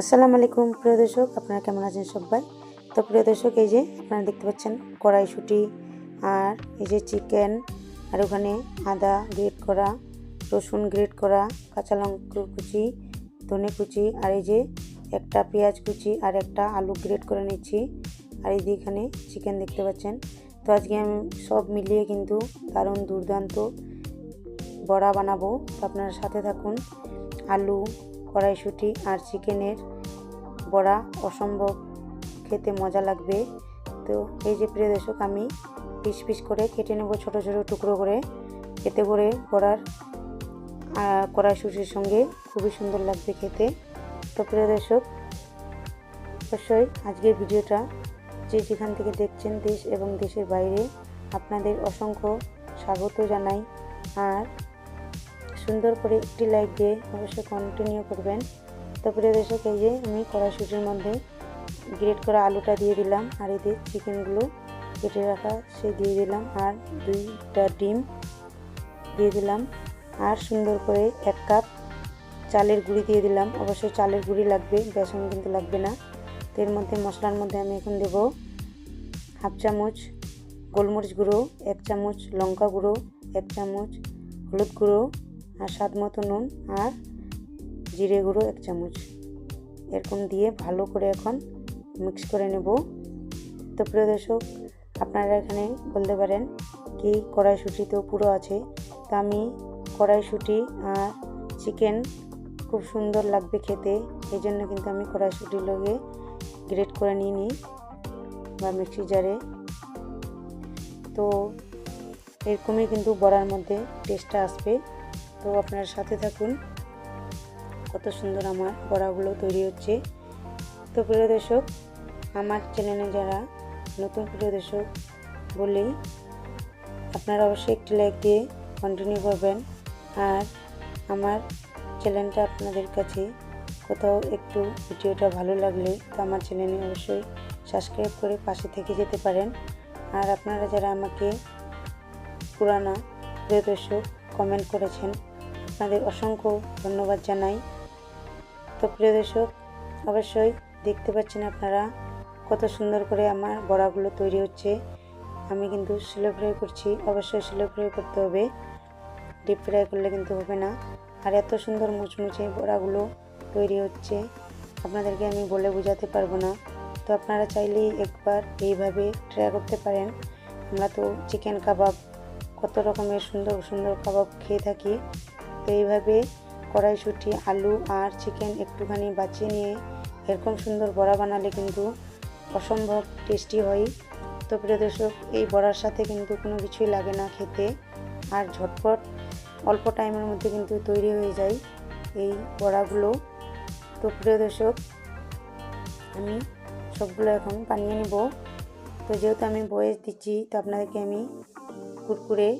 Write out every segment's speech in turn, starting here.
আসসালামু আলাইকুম, প্রিয় দর্শক। আপনারা কেমন আছেন সবাই? তো প্রিয় দর্শক, এই যে আপনারা দেখতে পাচ্ছেন, কড়াইশুঁটি আর এই যে চিকেন, আর ওখানে আদা গ্রেট করা, রসুন গ্রেট করা, কাঁচা লঙ্কা কুচি, ধনে কুচি, আর এই যে একটা পেঁয়াজ কুচি আর একটা আলু গ্রেট করে নিচ্ছি। আর এই যে এখানে চিকেন দেখতে পাচ্ছেন। তো আজকে আমি সব মিলিয়ে কিন্তু দারুণ দুর্দান্ত বড়া বানাবো। তো আপনারা সাথে থাকুন। আলু কড়াইশুঁটি আর চিকেনের বড়া অসম্ভব খেতে মজা লাগবে। তো এই যে প্রিয় দর্শক, আমি পিস পিস করে কেটে নেব ছোট ছোট টুকরো করে। এতে করে বড়ার কড়াইশুঁটির সঙ্গে খুবই সুন্দর লাগবে খেতে। তো প্রিয় দর্শক, অবশ্যই আজকের ভিডিওটা যে যেখান থেকে দেখছেন দেশ এবং দেশের বাইরে, আপনাদের অসংখ্য স্বাগত জানাই। আর সুন্দর করে একটি লাইক দিয়ে অবশ্যই কন্টিনিউ করবেন। তারপরে দর্শক এই যে আমি কড়াইশুটির মধ্যে গ্রেট করা আলুটা দিয়ে দিলাম আর এতে চিকেনগুলো কেটে রাখা সে দিয়ে দিলাম আর দুইটা ডিম দিয়ে দিলাম। আর সুন্দর করে এক কাপ চালের গুঁড়ি দিয়ে দিলাম। অবশ্যই চালের গুঁড়ি লাগবে, বেসন কিন্তু লাগবে না। এর মধ্যে মশলার মধ্যে আমি এখন দেব হাফ চামচ গোলমরিচ গুঁড়ো, এক চামচ লঙ্কা গুঁড়ো, এক চামচ হলুদ গুঁড়ো আর স্বাদ মতো নুন আর জিরে গুঁড়ো এক চামচ। এরকম দিয়ে ভালো করে এখন মিক্স করে নেব। তো প্রিয় দর্শক, আপনারা এখানে বলতে পারেন কি কড়াইশুঁটি তো পুরো আছে। তো আমি কড়াইশুঁটি আর চিকেন খুব সুন্দর লাগবে খেতে, এই জন্য কিন্তু আমি কড়াইশুঁটির লগে গ্রেট করে নিয়ে নিই বা মিক্সি জারে। তো এরকমই কিন্তু বড়ার মধ্যে টেস্টটা আসবে। তো আপনার সাথে থাকুন। কত সুন্দর আমার বড়াগুলো তৈরি হচ্ছে। তো প্রিয় দর্শক, আমার চ্যানেলে যারা নতুন প্রিয় দর্শক বলি, আপনারা অবশ্যই একটি লাইক দিয়ে কন্টিনিউ করবেন। আর আমার চ্যানেলটা আপনাদের কাছে কোথাও একটু ভিডিওটা ভালো লাগলে, তো আমার চ্যানেলে অবশ্যই সাবস্ক্রাইব করে পাশে থেকে যেতে পারেন। আর আপনারা যারা আমাকে পুরানা প্রিয় দর্শক কমেন্ট করেছেন আপনাদের অসংখ্য ধন্যবাদ জানাই। তো প্রিয় দর্শক, অবশ্যই দেখতে পাচ্ছেন আপনারা কত সুন্দর করে আমার বড়াগুলো তৈরি হচ্ছে। আমি কিন্তু স্লো ফ্রাই করছি, অবশ্যই স্লো ফ্রাই করতে হবে। ডিপ ফ্রাই করলে কিন্তু হবে না। আর এত সুন্দর মুচমুচে বড়াগুলো তৈরি হচ্ছে, আপনাদেরকে আমি বলে বোঝাতে পারব না। তো আপনারা চাইলেই একবার এইভাবে ট্রাই করতে পারেন। আমরা তো চিকেন কাবাব কত রকমের সুন্দর সুন্দর কাবাব খেয়ে থাকি। এইভাবে কড়াইশুঁটি, আলু আর চিকেন একটুখানি বাঁচিয়ে নিয়ে এরকম সুন্দর বড়া বানালে কিন্তু অসম্ভব টেস্টি হয়। তো প্রিয় দর্শক, এই বড়ার সাথে কিন্তু কোনো কিছুই লাগে না খেতে আর ঝটপট অল্প টাইমের মধ্যে কিন্তু তৈরি হয়ে যায় এই বড়াগুলো। তো প্রিয় দর্শক, আমি সবগুলো এখন বানিয়ে নেব। তো যেহেতু আমি বয়স দিচ্ছি, তো আপনাদেরকে আমি কুরকুরে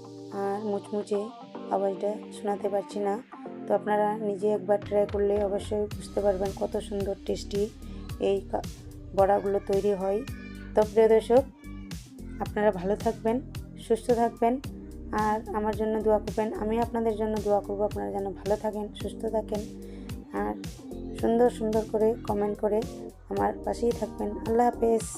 আর মুচমুচে আওয়াজটা শোনাতে পারছি না। তো আপনারা নিজে একবার ট্রাই করলে অবশ্যই বুঝতে পারবেন কত সুন্দর টেস্টি এই বড়াগুলো তৈরি হয়। তো প্রিয় দর্শক, আপনারা ভালো থাকবেন, সুস্থ থাকবেন আর আমার জন্য দোয়া করবেন। আমি আপনাদের জন্য দোয়া করব আপনারা যেন ভালো থাকেন, সুস্থ থাকেন আর সুন্দর সুন্দর করে কমেন্ট করে আমার পাশেই থাকবেন। আল্লাহ হাফেজ।